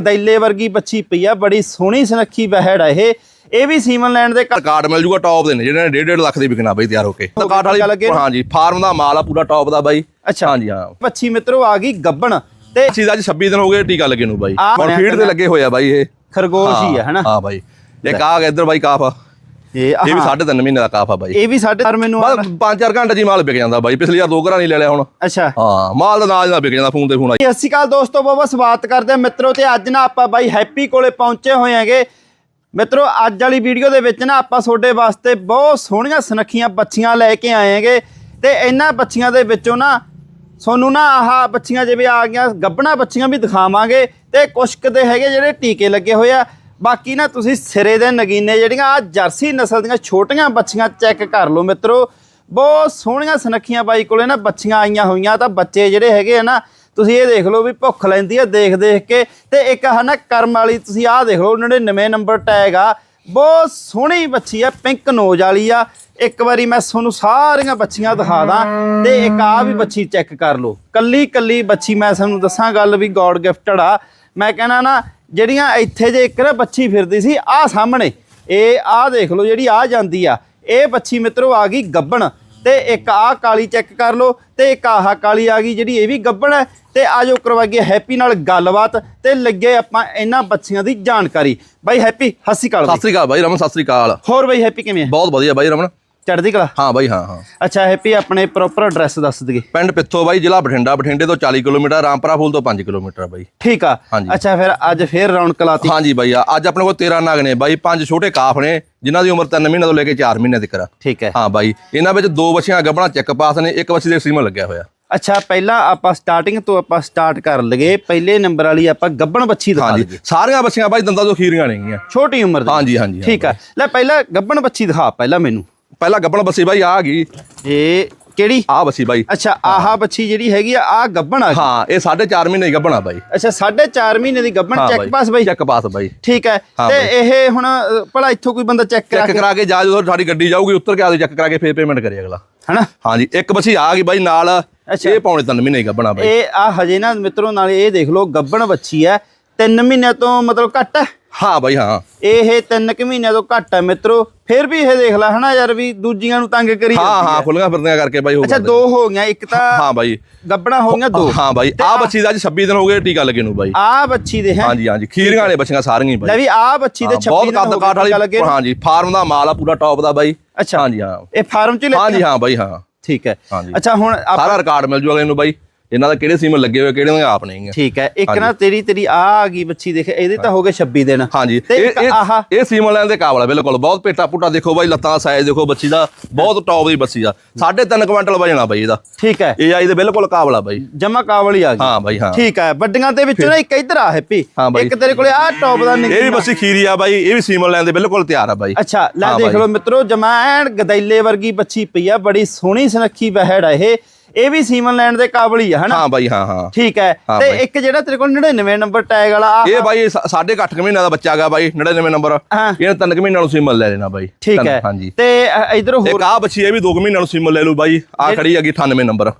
ਕਦੈਲੇ ਵਰਗੀ ਬੱਚੀ ਪਈ ਆ ਬੜੀ ਸੋਹਣੀ ਸੁਨੱਖੀ ਬਹਿੜ ਆ ਇਹ। ਇਹ ਵੀ ਸੀਮਨ ਲੈਂਡ ਦੇ ਘਰ- ਕਾਰਡ ਮਿਲ ਜੂਗਾ ਟੌਪ ਦੇ ਨੇ ਜਿਹੜੇ 1.5 ਲੱਖ ਦੇ ਵਿਕਣਾ ਬਾਈ ਤਿਆਰ ਹੋ ਕੇ। ਹੋ ਕਾਰਡ ਗੱਲ ਅੱਗੇ ਵਾਲੀ ਨੂੰ। ਹਾਂਜੀ ਫਾਰਮ ਦਾ ਮਾਲ ਆ ਪੂਰਾ ਟੌਪ ਦਾ ਬਾਈ। ਅੱਛਾ। ਹਾਂਜੀ ਹਾਂ। ਬੱਚੀ ਮਿੱਤਰੋ ਆ ਗਈ ਗੱਬਣ। ਤੇ ਚੀਜ਼ ਅੱਜ 26 ਦਿਨ ਹੋ ਗਏ ਟੀਕਾ ਲੱਗੇ ਨੂੰ ਬਾਈ। ਆਹ ਹੁਣ ਬਣਿਆ ਫੀਡ ਤੇ ਕਰਨਾ। ਲੱਗੇ ਹੋਏ ਆ ਬਾਈ ਇਹ। ਖਰਗੋਸ਼ ਹੀ ਆ ਹਨਾ? ਹਾਂ ਬਾਈ। ਇੱਕ ਆ ਗਿਆ ਇੱਧਰ ਬਾਈ ਕਾਫ। ਆ ਇਹ ਵੀ ਆਹ, 3.5 ਮਹੀਨੇ ਦਾ ਕਾਫ ਆ ਬਾਈ। ਇਹ ਵੀ ਸਾਡੇ ਸਰ ਮੈਨੂੰ ਆ- ਬਸ 5-4 ਘੰਟੇ ਜੀ ਮਾਲ ਵਿਕ ਜਾਂਦਾ ਬਾਈ ਪਿਛਲੀ ਵਾਰ ਦੋ ਘਰਾਂ ਨਹੀਂ ਲੈ ਲਿਆ ਹੁਣ। ਅੱਛਾ। ਹਾਂ ਮਾਲ ਦਾ ਨਾਲ ਨਾਲ ਵਿਕ ਜਾਂਦਾ ਫੋਨ ਤੇ ਫੋਨ ਆ। ਸਤਿ ਸ਼੍ਰੀ ਅਕਾਲ ਦੋਸਤੋ ਬਹੁਤ ਸਵਾਗਤ ਕਰਦੇ ਹਾਂ ਮਿੱਤਰੋ ਤੇ ਅੱਜ ਨਾ ਆਪਾਂ ਬਾਈ ਹੈਪੀ ਕੋਲੇ ਪਹੁੰਚੇ ਹੋਏ ਹੈਗੇ। ਮਿੱਤਰੋ ਅੱਜ ਵਾਲੀ ਵੀਡੀਓ ਦੇ ਵਿੱਚ ਨਾ ਆਪਾਂ ਤੁਹਾਡੇ ਵਾਸਤੇ ਬਹੁਤ ਸੋਹਣੀਆਂ ਸੁਨੱਖੀਆਂ ਬੱਚੀਆਂ ਲੈ ਕੇ ਆਏ ਹੈਗੇ। ਤੇ ਇਹਨਾਂ ਬੱਚੀਆਂ ਦੇ ਵਿੱਚੋਂ ਨਾ ਤੁਹਾਨੂੰ ਨਾ ਆਹ ਬੱਚੀਆਂ ਜਿਵੇਂ ਆ ਗਈਆਂ ਗੱਬਣਾ ਬੱਚੀਆਂ ਵੀ ਦਿਖਾਵਾਂਗੇ। ਤੇ ਕੁਛ ਕੁ ਦੇ ਹੈਗੇ ਜਿਹੜੇ ਟੀਕੇ ਲੱਗੇ ਹੋਏ ਆ। ਬਾਕੀ ਨਾ ਤੁਸੀਂ ਸਿਰੇ ਦੇ ਨਗੀਨੇ ਜਿਹੜੀਆਂ ਆ ਜਰਸੀ ਨਸਲ ਦੀਆਂ ਛੋਟੀਆਂ ਬੱਚੀਆਂ ਚੈੱਕ ਕਰ ਲਓ ਮਿੱਤਰੋ। ਬਹੁਤ ਸੋਹਣੀਆਂ ਸੁਨੱਖੀਆਂ ਬਾਈ ਕੋਲੇ ਨਾ ਬੱਚੀਆਂ ਆਈਆਂ ਹੋਈਆਂ, ਤਾਂ ਬੱਚੇ ਜਿਹੜੇ ਹੈਗੇ ਆ ਨਾ, ਤੁਸੀਂ ਇਹ ਦੇਖ ਲਓ ਵੀ ਭੁੱਖ ਲੈਂਦੀ ਆ ਦੇਖ ਦੇਖ ਕੇ। ਤੇ ਇੱਕ ਆਹ ਨਾ ਕਰਮ ਵਾਲੀ ਤੁਸੀਂ ਆਹ ਦੇਖ ਲਓ 99 ਨੰਬਰ ਟੈਗ ਆ। ਬਹੁਤ ਸੋਹਣੀ ਬੱਚੀ ਆ, ਪਿੰਕ ਨੋਜ ਵਾਲੀ ਆ। ਇੱਕ ਵਾਰੀ ਮੈਂ ਤੁਹਾਨੂੰ ਸਾਰੀਆਂ ਬੱਚੀਆਂ ਦਿਖਾ ਦਾਂ ਤੇ ਇੱਕ ਆ ਵੀ ਬੱਚੀ ਚੈੱਕ ਕਰ ਲਓ। ਕੱਲੀ ਕੱਲੀ ਬੱਚੀ ਮੈਂ ਤੁਹਾਨੂੰ ਦੱਸਾਂ ਗੱਲ ਵੀ ਗੋਡ ਗਿਫਟਡ ਆ। ਮੈਂ ਕਹਿੰਦਾ ਨਾ ਜਿਹੜੀਆਂ ਇੱਥੇ ਜੇ ਇੱਕ ਨਾ ਬੱਚੀ ਫਿਰਦੀ ਸੀ ਆ ਸਾਹਮਣੇ ਇਹ ਆ ਦੇਖ ਲਓ ਜਿਹੜੀ ਆ ਜਾਂਦੀ ਆ। ਇਹ ਬੱਚੀ ਮਿੱਤਰੋ ਆ ਗਈ ਗੱਬਣ ਤੇ ਇੱਕ ਆਹ ਕਾਲੀ ਚੈੱਕ ਕਰ ਲਓ ਤੇ ਇੱਕ ਆਹ ਕਾਲੀ ਆ ਗਈ ਜਿਹੜੀ ਇਹ ਵੀ ਗੱਬਣ ਹੈ। ਤੇ ਆਜੋ ਕਰਵਾਈਏ ਹੈਪੀ ਨਾਲ ਗੱਲਬਾਤ ਤੇ ਲੱਗੇ ਆਪਾਂ ਇਹਨਾਂ ਬੱਚੀਆਂ ਦੀ ਜਾਣਕਾਰੀ। ਬਾਈ ਹੈਪੀ ਹੱਸੀ ਕਾਲ ਸਤਿ ਸ੍ਰੀ ਅਕਾਲ ਬਾਈ ਰਮਨ ਸਤਿ ਸ੍ਰੀ ਅਕਾਲ। ਹੋਰ ਬਾਈ ਹੈਪੀ ਕਿਵੇਂ ਹੈ ਬਹੁਤ ਵਧੀਆ ਬਾਈ ਰਮਨ। ਚੜ੍ਹਦੀ ਕਲਾ? ਹਾਂ ਬਾਈ ਹਾਂ ਹਾਂ। ਅੱਛਾ ਹੈਪੀ ਆਪਣੇ ਪ੍ਰੋਪਰ ਐਡਰੈਸ ਦੱਸ ਦਈਏ। ਪਿੰਡ ਪਿੱਥੋ ਬਾਈ ਜ਼ਿਲ੍ਹਾ ਬਠਿੰਡਾ ਬਠਿੰਡੇ ਤੋਂ 40 ਕਿਲੋਮੀਟਰ ਰਾਮਪੁਰਾ ਫੂਲ ਤੋਂ 5 ਕਿਲੋਮੀਟਰ ਆ ਬਾਈ। ਠੀਕ ਆ। ਹਾਂਜੀ। ਅੱਛਾ ਫਿਰ ਅੱਜ ਫੇਰ ਰੌਣਕ ਲਾਤੀ। ਹਾਂਜੀ ਬਾਈ ਆ ਅੱਜ ਆਪਣੇ ਕੋਲ 13 ਨਗ ਨੇ ਬਾਈ ਪੰਜ ਛੋਟੇ ਕਾਫ ਨੇ ਜਿਨ੍ਹਾਂ ਦੀ ਉਮਰ 3 ਮਹੀਨੇ ਤੋਂ ਲੈ ਕੇ 4 ਮਹੀਨੇ ਤੱਕ ਆ। ਠੀਕ ਹੈ। ਹਾਂ ਬਾਈ ਇਹਨਾਂ ਵਿੱਚ ਦੋ ਬੱਚੀਆਂ ਗੱਭਣਾ ਚੈੱਕ ਪਾਸ ਨੇ ਇੱਕ ਬੱਚੀ ਦੇ ਸੀਮਾ ਲੱਗਿਆ ਹੋਇਆ। ਅੱਛਾ ਪਹਿਲਾਂ ਆਪਾਂ ਸਟਾਰਟਿੰਗ ਤੋਂ ਆਪਾਂ ਸਟਾਰਟ ਕਰ ਲਗੇ ਪਹਿਲੇ ਨੰਬਰ ਵਾਲੀ ਆਪਾਂ ਗੱਬਣ ਬੱਚੀ ਦਿਖਾ ਹਾਂਜੀ। ਲਈਏ ਸਾਰੀਆਂ ਬੱਚੀਆਂ ਬਾਈ ਦੰਦਾਂ ਤੋਂ ਖੀਰੀਆਂ ਨੇਗੀਆਂ। ਛੋਟੀ ਉਮਰ ਦੀ। ਹਾਂਜੀ ਹਾਂਜੀ ਠੀਕ ਆ। ਲੈ ਪਹਿਲਾਂ ਗੱਬਣ ਬੱਚੀ ਦਿਖਾ ਪਹਿਲਾਂ ਮੈਨੂੰ। ਪਹਿਲਾਂ ਗੱਭਣ ਬੱਸੀ ਬਾਈ ਆ ਗਈ। ਇਹ ਕਿਹੜੀ? ਆ ਬੱਸੀ ਬਾਈ। ਅੱਛਾ ਆਹ ਬੱਚੀ ਜਿਹੜੀ ਹੈਗੀ ਆ ਆ ਗੱਬਣ ਆ ਗਈ। ਹਾਂ ਇਹ 4.5 ਮਹੀਨੇ ਦੀ ਗੱਭਣਾ ਬਾਈ। ਅੱਛਾ 4.5 ਮਹੀਨੇ ਦੀ ਗੱਬਣ ਹਾਂ ਚੈੱਕ ਪਾਸ ਬਾਈ? ਚੈੱਕ ਪਾਸ ਬਾਈ। ਠੀਕ ਹੈ। ਹਾਂ ਤੇ ਬਾਈ। ਇਹ ਹੁਣ ਅ, ਭਲਾ ਇੱਥੋਂ ਕੋਈ ਬੰਦਾ ਚੈੱਕ ਕਰਾ ਚੈੱਕ ਕੇ ਕਰਾ ਕੇ ਜਾ ਜਦੋਂ ਸਾਡੀ ਗੱਡੀ ਜਾਊਗੀ ਉੱਤਰ ਕੇ ਆਦੇ ਚੈੱਕ ਕਰਾ ਕੇ ਫੇਰ ਪੇਮੈਂਟ ਕਰੇ ਅਗਲਾ। ਹਨਾ? ਹਾਂਜੀ ਇੱਕ ਬੱਚੀ ਆ ਗਈ ਬਾਈ ਨਾਲ। ਅੱਛਾ। ਇਹ ਪੌਣੇ 3 ਮਹੀਨੇ ਦੀ ਗੱਭਣਾ ਬਾਈ। ਇਹ ਆ ਹਜੇ ਨਾ ਮਿੱਤਰੋ ਨਾਲ ਇਹ ਦੇਖ ਲਓ ਗੱਬਣ ਬੱਚੀ ਹੈ। 3 ਮਹੀਨਿਆਂ ਤੋਂ ਮਤਲਬ ਘੱਟ ਹੈ। ਹਾਂ ਬਾਈ ਹਾਂ। ਇਹ 3 ਕੁ ਮਹੀਨਿਆਂ ਤੋਂ ਘੱਟ ਹੈ ਮਿੱਤਰੋ ਫਿਰ ਵੀ ਇਹ ਦੇਖ ਲੈ ਹਨਾ ਯਾਰ ਵੀ ਦੂਜੀਆਂ ਨੂੰ ਤੰਗ ਕਰੀ ਹਾਂ ਹਾਂ। ਖੁੱਲੀਆਂ ਫਿਰਦੀਆਂ ਕਰਕੇ ਬਾਈ ਹੋ ਅੱਛਾ ਦੋ ਹੋ ਗਈਆਂ ਇੱਕ ਤਾਂ ਹਾਂ ਬਾਈ। ਗੱਬਣਾ ਹੋ ਗਈਆਂ ਦੋ। ਹਾਂ ਬਾਈ ਆ ਬੱਚੀ ਦਾ ਅੱਜ 26 ਦਿਨ ਹੋ ਗਏ ਟੀਕਾ ਲੱਗੇ ਨੂੰ ਬਾਈ। ਆ ਬੱਚੀ ਦੇ ਹੈ। ਹਾਂਜੀ ਹਾਂਜੀ ਖੀਰੀਆਂ ਨੇ ਬੱਚੀਆਂ ਸਾਰੀਆਂ ਹੀ ਲੈ ਬਾਈ ਵੀ ਆ ਬੱਚੀ ਦੇ ਹਾਂ, 26 ਬਹੁਤ ਦਿਨ ਹੋ ਗਏ ਟੀਕਾ ਲੱਗੇ ਵਾਲੀ। ਹਾਂਜੀ ਫਾਰਮ ਦਾ ਮਾਲ ਆ ਪੂਰਾ ਟੌਪ ਦਾ ਬਾਈ। ਅੱਛਾ। ਹਾਂਜੀ ਹਾਂ। ਇਹ ਫਾਰਮ ਚ ਹੀ ਹਾਂਜੀ ਹਾਂ ਬਾਈ ਹਾਂ। ਠੀਕ ਹੈ। ਅੱਛਾ ਹੁਣ ਸਾਰਾ ਰਿਕਾਰਡ ਮਿਲ ਜੂ ਅਗਲੇ ਨੂੰ ਬਾਈ। ਇਹਨਾਂ ਦਾ ਕਿਹੜੇ ਸੀਮਨ ਲੱਗੇ ਹੋਏ ਕਿਹੜੇ ਦੇ ਆਪ ਨਹੀਂ ਠੀਕ ਹੈ ਇੱਕ ਨਾ ਤੇਰੀ ਤੇਰੀ ਆ ਆ ਗਈ ਬੱਚੀ ਦੇਖ ਇਹਦੇ ਤਾਂ ਹੋ ਗਏ 26 ਦਿਨ। ਹਾਂਜੀ। ਇਹ ਇਹ ਸੀਮਨ ਲੈਣ ਦੇ ਕਾਬਲ ਆ ਬਿਲਕੁਲ। ਬਹੁਤ ਪੇਟਾ ਪੁੱਟਾ ਦੇਖੋ ਬਾਈ ਲੱਤਾਂ ਦਾ ਸਾਈਜ਼ ਦੇਖੋ ਬੱਚੀ ਦਾ। ਬਹੁਤ ਟੌਪ ਦੀ ਬੱਚੀ ਆ। 3.5 ਕੁਇੰਟਲ ਵਜਣਾ ਬਾਈ ਇਹਦਾ। ਠੀਕ ਹੈ। ਇਹ ਆਈ ਦੇ ਬਿਲਕੁਲ ਕਾਬਲ ਆ ਬਾਈ। ਜਮਾ ਕਾਵਲੀ ਆ ਗਈ। ਹਾਂ ਬਾਈ ਹਾਂ। ਠੀਕ ਹੈ ਵੱਡੀਆਂ ਦੇ ਵਿੱਚੋਂ ਨਾ ਇੱਕ ਇੱਧਰ ਆ ਹੈਪੀ। ਹਾਂ। ਇੱਕ ਤੇਰੇ ਕੋਲੇ ਆ ਟੌਪ ਦਾ ਇਹ ਵੀ ਬੱਚੀ ਖੀਰੀ ਆ ਬਾਈ ਇਹ ਵੀ ਸੀਮਨ ਲੈਣ ਦੇ ਬਿਲਕੁਲ ਤਿਆਰ ਆ ਬਾਈ। ਅੱਛਾ ਲੈ ਹਾਂ ਦੇਖ। ਲਓ ਮਿੱਤਰੋ ਜਮਾ ਐਨ ਗਦੈਲੇ ਵਰਗੀ ਬੱਚੀ ਪਈ ਆ ਬੜੀ ਸੋਹਣੀ ਸੁਨੱਖੀ ਬਹਿੜ ਆ ਇਹ। ਇਹ ਵੀ ਸੀਮਨ ਲੈਣ ਦੇ ਕਾਬਲ ਹੀ ਆ ਹਨਾ? ਹਾਂ ਬਾਈ ਹਾਂ ਹਾਂ। ਠੀਕ ਹੈ। ਤੇ। ਇੱਕ ਜਿਹੜਾ ਤੇਰੇ ਕੋਲ 99 ਨੰਬਰ ਟੈਗ ਵਾਲਾ ਆ ਇਹ ਬਾਈ ਸਾ- ਸਾਢੇ ਕੁ ਅੱਠ ਕੁ ਮਹੀਨਿਆਂ ਦਾ ਬੱਚਾ ਹੈਗਾ ਬਾਈ 99 ਨੰਬਰ। ਇਹਨੇ ਤਿੰਨ ਕੁ ਮਹੀਨਿਆਂ ਨੂੰ ਸੀਮਨ ਲੈ ਲੈਣਾ ਬਾਈ। ਠੀਕ ਹੈ। ਹਾਂਜੀ। ਤੇ ਇਧਰ ਹੋਰ ਇੱਕ ਆ ਬੱਚੀ ਇਹ ਵੀ 2 ਮਹੀਨਿਆਂ ਨੂੰ ਸੀਮਨ ਲੈ ਲੂ ਬਾਈ। ਆ ਖੜੀ ਹੈਗੀ 98 ਨੰਬਰ।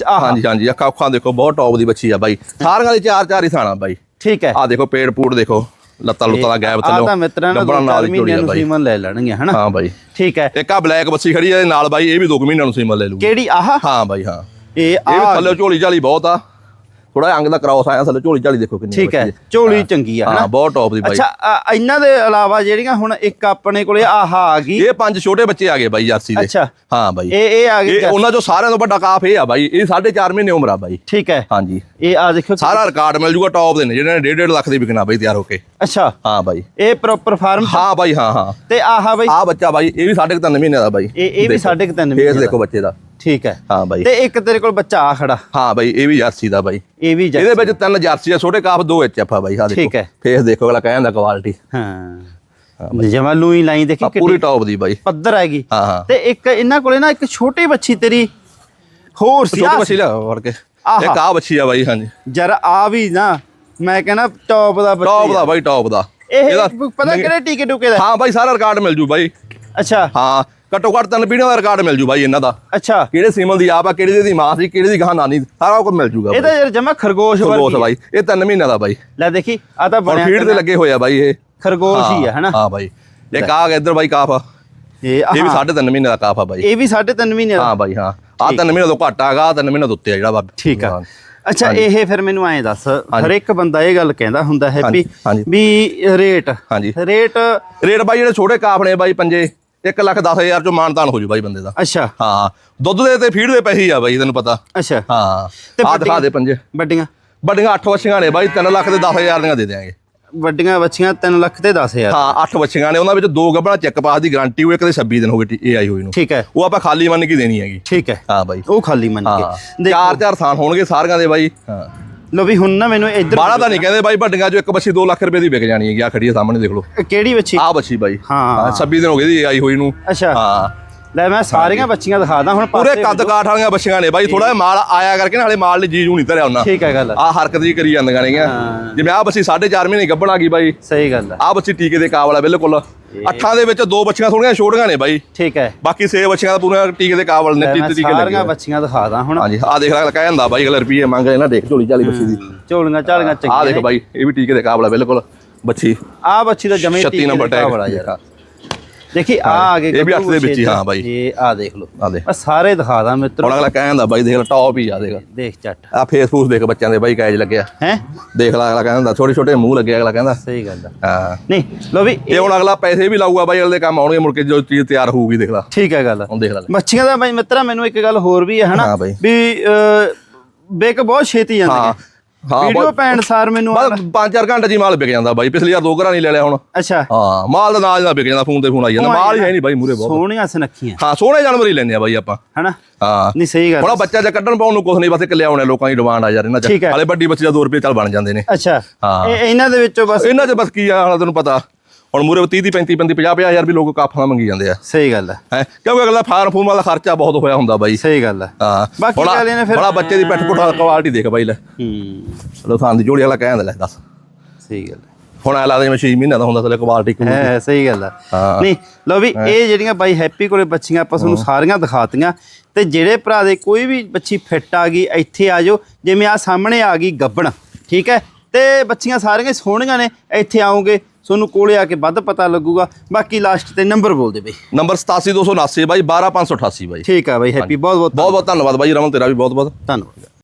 ਹਾਂਜੀ ਹਾਂਜੀ। ਅੱਖਾਂ ਅੱਖਾਂ ਦੇਖੋ ਬਹੁਤ ਟੌਪ ਦੀ ਬੱਚੀ ਆ ਬਾਈ। ਸਾਰੀਆਂ ਦੇ ਚਾਰ ਚਾਰ ਹੀ ਥਾਣਾ ਬਾਈ। ਠੀਕ ਹੈ। ਆ ਦੇਖੋ ਪੇੜ ਪੂੜ ਦੇਖੋ। ਲੱਤਾਂ ਲੁੱਤਾਂ ਦਾ ਗੈਪ ਥੱਲੋਂ ਤਾਂ ਮਿੱਤਰਾਂ ਨੂੰ ਗੱਭਣਾ ਦੋ ਨਾਲ ਚਾਰ ਦੀ ਝੋਲੀ ਮਹੀਨਿਆਂ ਆ ਨੂੰ ਬਾਈ। ਸੀਮਨ ਲੈ ਲੈਣਗੇ ਹਨਾ? ਹਾਂ ਬਾਈ। ਠੀਕ ਹੈ। ਇੱਕ ਆ ਬਲੈਕ ਬੱਚੀ ਖੜੀ ਇਹਦੇ ਨਾਲ ਬਾਈ ਇਹ ਵੀ 2 ਮਹੀਨਿਆਂ ਨੂੰ ਸੀਮਨ ਲੈ ਲੂ ਕਿਹੜੀ? ਆਹ? ਹਾਂ ਬਾਈ ਹਾਂ। ਇਹ ਇਹ ਵੀ ਆ ਥੱਲੇ ਝੋਲੀ ਝਾਲੀ ਬਹੁਤ ਆ। ਥੋੜਾ ਅੰਗ ਦਾ ਕ੍ਰਾਸ ਆਇਆ ਥੱਲੇ ਝੋਲੀ ਝਾਲੀ ਦੇਖੋ ਕਿੰਨੀ ਠੀਕ ਹੈ ਝੋਲੀ ਚੰਗੀ ਆ ਹਾਂ ਹਨਾ? ਬਹੁਤ ਟੌਪ ਦੀ ਬਾਈ। ਅੱਛਾ ਅ, ਇਹਨਾਂ ਦੇ ਇਲਾਵਾ ਜਿਹੜੀਆਂ ਹੁਣ ਇੱਕ ਆਪਣੇ ਕੋਲੇ ਆਹ ਆ ਗਈ। ਇਹ ਪੰਜ ਛੋਟੇ ਬੱਚੇ ਆ ਗਏ ਬਾਈ ਜਰਸੀ ਦੇ। ਅੱਛਾ। ਹਾਂ ਬਾਈ। ਇਹ ਇਹ ਆ ਗਈ ਇਹ ਉਹਨਾਂ ਚੋਂ ਸਾਰਿਆਂ ਤੋਂ ਵੱਡਾ ਕਾਫ ਇਹ ਆ ਬਾਈ। ਇਹ 4.5 ਮਹੀਨੇ ਉਮਰ ਆ ਬਾਈ। ਠੀਕ ਹੈ। ਹਾਂਜੀ। ਇਹ ਆ ਦੇਖੋ ਸਾਰਾ ਰਿਕਾਰਡ ਮਿਲ ਜੂਗਾ ਟੌਪ ਦੇ ਨੇ ਜਿਹੜੇ ਨੇ 1.5 ਲੱਖ ਦੇ ਵਿਕਣਾ ਬਾਈ ਤਿਆਰ ਹੋ ਕੇ। ਅੱਛਾ। ਹਾਂ ਬਾਈ। ਇਹ ਪ੍ਰੋਪਰ ਫਾਰਮ ਹਾਂ ਬਾਈ ਹਾਂ ਹਾਂ। ਤੇ ਆਹ ਬਈ ਆ ਬੱਚਾ ਬਾਈ ਇਹ ਵੀ 3.5 ਮਹੀਨੇ ਦਾ ਬਾਈ। ਇਹ ਇਹ ਵੀ ਸਾਢੇ ਕੁ ਤਿੰਨ ਫੇਸ ਮਹੀਨੇ ਦੇਖੋ ਬੱਚੇ ਦਾ। ਠੀਕ ਹੈ। ਹਾਂ ਬਾਈ। ਤੇ ਇੱਕ ਤੇਰੇ ਕੋਲ ਬੱਚਾ ਆ ਖੜਾ। ਹਾਂ ਬਾਈ ਇਹ ਵੀ ਜਰਸੀ ਦਾ ਬਾਈ। ਇਹ ਵੀ ਇਹਦੇ ਵਿੱਚ ਤਿੰਨ ਜਰਸੀ ਆ ਛੋਟੇ ਕਾਫ ਦੋ ਐਚਐਫ ਆ ਬਾਈ ਆ ਦੇਖੋ। ਠੀਕ ਹੈ। ਫੇਸ ਦੇਖੋ ਅਗਲਾ ਕਹਿੰਦਾ ਕੁਆਲਿਟੀ ਹਾਂ ਜਮਾ ਲੂਈ ਲਾਈ ਦੇਖੀ ਪੂਰੀ ਟੌਪ ਦੀ ਬਾਈ। ਪੱਧਰ ਹੈਗੀ ਹਾਂ ਹਾਂ। ਤੇ ਇੱਕ ਇਹਨਾਂ ਕੋਲੇ ਨਾ ਇੱਕ ਛੋਟੀ ਬੱਚੀ ਤੇਰੀ ਹੋਰ ਸੀ ਛੋਟੀ ਬੱਚੀ ਲਿਆ ਫੜ ਕੇ। ਇੱਕ ਆ ਬੱਚੀ ਆ ਬਾਈ ਹਾਂਜੀ। ਜਰ ਆ ਵੀ ਨਾ ਮੈਂ ਕਹਿੰਦਾ ਟੌਪ ਦਾ ਬੱਚਾ ਟੌਪ ਦਾ ਬਾਈ ਟੌਪ ਦਾ। ਇਹ ਪਤਾ ਕਿਹੜੇ ਟੀਕੇ ਟੂਕੇ ਦਾ ਹਾਂ ਬਾਈ ਸਾਰਾ ਰਿਕਾਰਡ ਮਿਲ ਜੂ ਬਾਈ। ਅੱਛਾ। ਹਾਂ। ਘੱਟੋ ਘੱਟ ਤਿੰਨ ਪੀੜ੍ਹੀਆਂ ਦਾ ਰਿਕਾਰਡ ਮਿਲ ਜੂ ਬਾਈ ਇਹਨਾਂ ਦਾ। ਅੱਛਾ। ਕਿਹੜੇ ਸੀਮਲ ਦੀ ਆਪ ਆ ਕਿਹੜੇ ਦੀ ਮਾਂ ਸੀ ਕਿਹੜੇ ਦੀ ਗਾਂ ਨਾਨੀ ਸਾਰਾ ਕੁਝ ਮਿਲ ਜੂਗਾ ਇਹ ਤਾਂ ਯਾਰ ਜਮਾ ਖਰਗੋਸ਼ ਖਰਗੋਸ਼ ਬਾਈ ਇਹ ਤਿੰਨ ਮਹੀਨਿਆਂ ਦਾ ਬਾਈ। ਲੈ ਦੇਖੀ ਆ ਤਾਂ ਬਣਿਆ ਫੀਡ ਤੇ ਲੱਗੇ ਹੋਏ ਆ ਬਾਈ ਇਹ। ਖਰਗੋਸ਼ ਹੀ ਆ ਹਨਾ? ਹਾਂ ਬਾਈ। ਆ ਗਿਆ ਇੱਧਰ ਬਾਈ ਕਾਫ ਆ। ਇਹ ਇਹ ਵੀ ਆਹ, ਸਾਢੇ ਤਿੰਨ ਮਹੀਨੇ ਦਾ ਕਾਫ ਆ ਬਾਈ। ਇਹ ਵੀ ਸਾਢੇ ਤਿੰਨ ਮਹੀਨੇ ਦਾ? ਹਾਂ ਬਾਈ ਹਾਂ। ਆ ਤਿੰਨ ਮਹੀਨੇ ਤੋਂ ਘੱਟ ਆਗਾ ਆਹ ਤਿੰਨ ਮਹੀਨੇ ਤੋਂ ਉੱਤੇ ਆ ਜਿਹੜਾ ਬਾਬਾ ਠੀਕ ਆ। ਅੱਛਾ ਇਹ ਫਿਰ ਮੈਨੂੰ ਐਂ ਦੱਸ ਹਰ ਇੱਕ ਬੰਦਾ ਇਹ ਗੱਲ ਕਹਿੰਦਾ ਹੁੰਦਾ ਹੈ ਵੀ। ਵੀ ਰੇਟ। ਹਾਂਜੀ। ਰੇਟ ਰੇਟ ਬਾਈ ਜਿਹੜੇ ਛੋਟੇ ਕਾਫ ਨੇ ਬਾਈ ਪੰਜੇ। 1 ਲੱਖ 10 ਹਜ਼ਾਰ ਚੋਂ ਮਾਨਤਾਨ ਹੋ ਜੂ ਬਾਈ ਬੰਦੇ ਦਾ। ਅੱਛਾ। ਹਾਂ ਦੁੱਧ ਦੇ ਤੇ ਫੀਡ ਦੇ ਪੈਸੇ ਆ ਬਾਈ ਤੈਨੂੰ ਪਤਾ। ਅੱਛਾ। ਹਾਂ ਤੇ ਆ ਦਿਖਾ ਦੇ ਪੰਜੇ। ਵੱਡੀਆਂ? ਵੱਡੀਆਂ 8 ਵਛੀਆਂ ਨੇ ਬਾਈ 3 ਲੱਖ ਦੇ 10 ਹਜ਼ਾਰ ਦੀਆਂ ਦੇ ਦਿਆਂਗੇ। ਵੱਡੀਆਂ ਬੱਚੀਆਂ 3 ਲੱਖ ਤੇ 10000 ਹਾਂ 8 ਵਛੀਆਂ ਨੇ ਉਹਨਾਂ ਵਿੱਚ ਦੋ ਗੱਭਣਾ ਚੈੱਕ ਪਾਸ ਦੀ ਗਾਰੰਟੀ ਹੋਈ ਇੱਕ ਦੇ 26 ਦਿਨ ਹੋ ਗਏ ਇਹ ਆਈ ਹੋਈ ਨੂੰ। ਠੀਕ ਹੈ। ਉਹ ਆਪਾਂ ਖਾਲੀ ਮੰਨ ਕੇ ਦੇਣੀ ਹੈਗੀ। ਠੀਕ ਹੈ। ਹਾਂ ਬਾਈ। ਉਹ ਖਾਲੀ ਮੰਨ ਕੇ। ਚਾਰ ਚਾਰ ਥਾਨ ਹੋਣਗੇ ਸਾਰੀਆਂ ਦੇ ਬਾਈ। ਹਾਂ। ਲੋ ਵੀ ਹੁਣ ਨਾ ਮੈਨੂੰ ਇੱਧਰ ਬਾੜਾ ਤਾਂ ਨਹੀਂ ਕਹਿੰਦੇ ਬਾਈ ਵੱਡੀਆਂ ਚੋਂ ਇੱਕ ਬੱਚੀ 2 ਲੱਖ ਰੁਪਏ ਦੀ ਵਿਕ ਜਾਣੀ ਹੈਗੀ। ਆ ਖੜੀ ਆ ਸਾਹਮਣੇ ਦੇਖ ਲਓ। ਕਿਹੜੀ ਬੱਚੀ ਆ ਬੱਚੀ ਬਾਈ। ਹਾਂ। 26 ਦਿਨ ਹੋ ਗਏ ਦੀ ਆਈ ਹੋਈ ਨੂੰ। ਅੱਛਾ। ਹਾਂ। ਲੈ ਮੈਂ ਸਾਰੀਆਂ ਬੱਚੀਆਂ ਦਿਖਾਦਾ ਹੁਣ ਪੂਰੇ ਕੱਦ ਕਾਠ ਵਾਲੀਆਂ ਬੱਚੀਆਂ ਨੇ ਬਾਈ ਥੋੜਾ ਮਾਲ ਆਇਆ ਕਰਕੇ ਨਾਲੇ ਮਾਲ ਨੇ ਜੀਜੂ ਨਹੀਂ ਧਰਿਆ ਉਹਨਾਂ। ਠੀਕ ਹੈ ਗੱਲ ਆ ਹਰਕਤ ਜੀ ਕਰੀ ਜਾਂਦੀਆਂ ਨੇਗੀਆਂ। ਜਿਵੇਂ ਆ ਬੱਚੀ 4.5 ਮਹੀਨੇ ਗੱਭਣ ਆ ਗਈ ਬਾਈ। ਸਹੀ ਗੱਲ ਆ ਬੱਚੀ ਟੀਕੇ ਦੇ ਕਾਬਲ ਆ ਬਿਲਕੁਲ। ਅੱਠਾਂ ਦੇ ਵਿੱਚ ਦੋ ਬੱਚੀਆਂ ਥੋੜੀਆਂ ਛੋਟੀਆਂ ਨੇ ਬਾਈ। ਠੀਕ ਹੈ। ਬਾਕੀ ਛੇ ਬੱਚੀਆਂ ਦਾ ਪੂਰਾ ਟੀਕੇ ਦੇ ਕਾਬਲ ਨੇ ਟੀਕੇ ਟੀਕੇ ਲੱਗੇ ਸਾਰੀਆਂ। ਬੱਚੀਆਂ ਦਿਖਾਦਾ ਹੁਣ। ਹਾਂਜੀ ਆ ਦੇਖ ਲੈ ਕਹਿ ਜਾਂਦਾ ਬਾਈ ਅਗਲੇ ਰੁਪਏ ਮੰਗ ਨਾ ਦੇਖ ਝੋਲੀ ਚਾਲੀ ਬੱਚੀ ਦੀ। ਝੋਲੀਆਂ ਝਾਲੀਆਂ ਆ ਚੰਗੀਆਂ ਦੇਖ ਬਾਈ ਇਹ ਵੀ ਟੀਕੇ ਦੇ ਕਾਬਲ ਆ ਬਿਲਕੁਲ। ਬੱਚੀ ਆ ਬੱਚੀ ਦਾ ਜਮੇ 36 ਨੰਬਰ ਟੈਗ। ਬੜਾ ਯਾਰ। ਦੇਖੀ ਆ ਆ ਗਏ ਇਹ ਵੀ ਅੱਠ ਦੇ ਵਿੱਚ ਹੀ, ਹਾਂ ਬਾਈ। ਇਹ ਆ ਦੇਖ ਲਓ। ਆ ਦੇਖ। ਮੈਂ ਸਾਰੇ ਦਿਖਾਦਾ ਮਿੱਤਰੋ ਹੁਣ ਅਗਲਾ ਕਹਿ ਜਾਂਦਾ ਬਾਈ ਦੇਖ ਲੈ ਟੌਪ ਹੀ ਆ ਦੇਖ। ਦੇਖ ਚੱਟ ਆ ਫੇਸਬੁੱਕ ਦੇਖ ਬੱਚਿਆਂ ਦੇ ਬਾਈ ਕੈਜ ਲੱਗਿਆ। ਹੈ? ਦੇਖ ਲੈ ਅਗਲਾ ਕਹਿੰਦਾ ਛੋਟੇ ਛੋਟੇ ਮੂੰਹ ਲੱਗੇ ਅਗਲਾ ਕਹਿੰਦਾ। ਸਹੀ ਗੱਲ ਆ। ਹਾਂ। ਨਹੀਂ ਲੋ ਵੀ ਇਹ ਹੁਣ ਅਗਲਾ ਪੈਸੇ ਵੀ ਲਾਊਗਾ ਬਾਈ ਅਗਲੇ ਕੰਮ ਆਉਣਗੇ ਮੁੜ ਕੇ ਜੋ ਚੀਜ਼ ਤਿਆਰ ਹੋਊਗੀ ਦੇਖ ਲੈ। ਠੀਕ ਹੈ ਗੱਲ। ਹੁਣ ਦੇਖ ਲੈ। ਮੱਛੀਆਂ ਦਾ ਬਾਈ ਮਿੱਤਰਾ ਮੈਨੂੰ ਇੱਕ ਗੱਲ ਹੋਰ ਵੀ ਹੈ ਹਨਾ। ਵੀ ਵਿਕ ਬਹੁਤ ਛੇਤੀ ਜਾਂਦੇ ਹਾਂ। ਵੀਡੀਓ ਬਹੁਤ- ਪੈਣ ਸਾਰ ਮੈਨੂੰ ਬਸ 5-4 ਘੰਟੇ ਜੀ ਮਾਲ ਵਿਕ ਜਾਂਦਾ ਬਾਈ ਪਿਛਲੀ ਵਾਰ ਦੋ ਘਰਾਂ ਨਹੀਂ ਲੈ ਲਿਆ ਹੁਣ। ਅੱਛਾ। ਹਾਂ ਮਾਲ ਦਾ ਨਾਲ ਵਿਕ ਜਾਂਦਾ ਫੋਨ ਤੇ ਫੋਨ ਆਈ ਜਾਂਦਾ। ਮਾਲ ਹੀ ਹੈ ਨਹੀਂ ਬਾਈ ਮੂਰੇ ਬਹੁਤ। ਸੋਹਣੀਆਂ ਸੁਨੱਖੀਆਂ। ਹਾਂ ਸੋਹਣੇ ਜਾਨਵਰ ਹੀ ਲੈਣੇ ਆ ਬਾਈ ਆਪਾਂ। ਹਨਾ? ਹਾਂ। ਨਹੀਂ ਸਹੀ ਗੱਲ ਹੁਣ ਆਹ ਬੱਚਾ ਜੇ ਕੱਢਣ ਪਾਉਣ ਨੂੰ ਕੁਝ ਨਹੀਂ ਬਸ ਇੱਕ ਲਿਆਉਣੇ ਲੋਕਾਂ ਦੀ ਡਿਮਾਂਡ ਆ ਯਾਰ ਇਹਨਾਂ ਚ। ਠੀਕ ਹੈ। ਹਾਲੇ ਵੱਡੀ ਬੱਚੀ ਦਾ 2 ਰੁਪਏ ਚੱਲ ਬਣ ਜਾਂਦੇ ਨੇ। ਅੱਛਾ। ਹਾਂ। ਇਹ ਇਹਨਾਂ ਦੇ ਵਿੱਚੋਂ ਬਸ ਇਹਨਾਂ 'ਚ ਬਸ ਕੀ ਆ ਹਾਲਾ ਤੈਨੂੰ ਪਤਾ। ਹੁਣ ਮੂਰੇ 30 30 35 35 50 ਹਜ਼ਾਰ ਵੀ ਲੋਕ ਕਾਫਾਂ ਮੰਗੀ ਜਾਂਦੇ ਆ। ਸਹੀ ਗੱਲ ਹੈ ਹੈ? ਕਿਉਂਕਿ ਅਗਲਾ ਫਾਰਮ ਫੂਮ ਵਾਲਾ ਖਰਚਾ ਬਹੁਤ ਹੋਇਆ ਹੁੰਦਾ ਬਾਈ। ਸਹੀ ਗੱਲ ਹੈ ਹਾਂ। ਬਾਕੀ ਗੱਲ ਇਹਨੇ ਫਿਰ- ਆਹ ਬੱਚੇ ਦੀ ਪਿੱਠ ਪੁੱਠਾ ਕੁਆਲਿਟੀ ਦੇਖ ਬਾਈ ਲੈ। ਹੂੰ। ਚਲੋ ਥਾਂ ਦੀ ਜੋੜੀ ਵਾਲਾ ਕਹਿੰਦਾ ਲੈ ਦੱਸ। ਸਹੀ ਗੱਲ ਹੈ ਹੁਣ ਐ ਲੱਗਦਾ ਜਿਵੇਂ 6 ਮਹੀਨਾ ਦਾ ਹੁੰਦਾ ਥਲੇ ਕੁਆਲਿਟੀ ਹੈ ਹੈ, ਸਹੀ ਗੱਲ ਹੈ ਹਾਂ। ਨਹੀਂ ਲੋ ਵੀ ਇਹ ਜਿਹੜੀਆਂ ਬਾਈ ਹੈਪੀ ਕੋਲੇ ਬੱਚੀਆਂ ਆਪਾਂ ਤੁਹਾਨੂੰ ਸਾਰੀਆਂ ਦਿਖਾਤੀਆਂ। ਤੇ ਜਿਹੜੇ ਭਰਾ ਦੇ ਕੋਈ ਵੀ ਬੱਚੀ ਫਿੱਟ ਆ ਗਈ ਇੱਥੇ ਆ ਜਾਓ। ਜਿਵੇਂ ਆ ਸਾਹਮਣੇ ਆ ਗਈ ਗੱਬਣ ਠੀਕ ਹੈ? ਤੇ ਬੱਚੀਆਂ ਸਾਰੀਆਂ ਸੋਹਣੀਆਂ ਨੇ ਇੱਥੇ ਆਓਗੇ ਤੁਹਾਨੂੰ ਕੋਲੇ ਆ ਕੇ ਵੱਧ ਪਤਾ ਲੱਗੂਗਾ। ਬਾਕੀ ਲਾਸਟ ਤੇ ਨੰਬਰ ਬੋਲ ਦੇ ਬਈ ਨੰਬਰ 87279 ਬਾਈ 12588 ਬਾਈ। ਠੀਕ ਆ ਬਾਈ ਹੈਪੀ ਬਹੁਤ ਬਹੁਤ ਬਹੁਤ ਬਹੁਤ ਧੰਨਵਾਦ ਬਾਈ ਰਮਨ ਤੇਰਾ ਵੀ ਬਹੁਤ ਬਹੁਤ। ਧੰਨਵਾਦ।